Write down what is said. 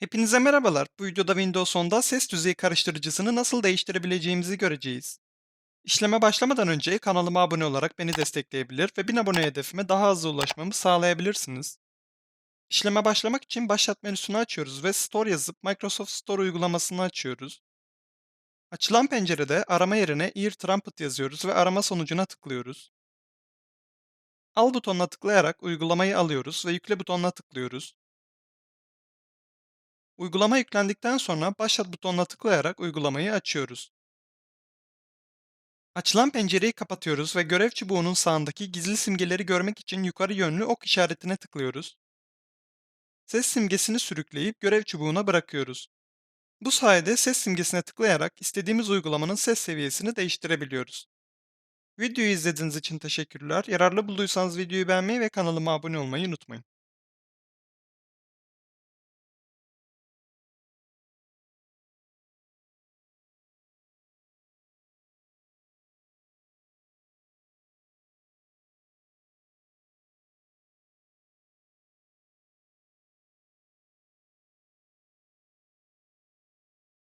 Hepinize merhabalar. Bu videoda Windows 10'da ses düzeyi karıştırıcısını nasıl değiştirebileceğimizi göreceğiz. İşleme başlamadan önce kanalıma abone olarak beni destekleyebilir ve 1000 abone hedefime daha hızlı ulaşmamı sağlayabilirsiniz. İşleme başlamak için Başlat menüsünü açıyoruz ve Store yazıp Microsoft Store uygulamasını açıyoruz. Açılan pencerede arama yerine Ear Trumpet yazıyoruz ve arama sonucuna tıklıyoruz. Al butonuna tıklayarak uygulamayı alıyoruz ve Yükle butonuna tıklıyoruz. Uygulama yüklendikten sonra Başlat butonuna tıklayarak uygulamayı açıyoruz. Açılan pencereyi kapatıyoruz ve görev çubuğunun sağındaki gizli simgeleri görmek için yukarı yönlü ok işaretine tıklıyoruz. Ses simgesini sürükleyip görev çubuğuna bırakıyoruz. Bu sayede ses simgesine tıklayarak istediğimiz uygulamanın ses seviyesini değiştirebiliyoruz. Videoyu izlediğiniz için teşekkürler. Yararlı bulduysanız videoyu beğenmeyi ve kanalıma abone olmayı unutmayın.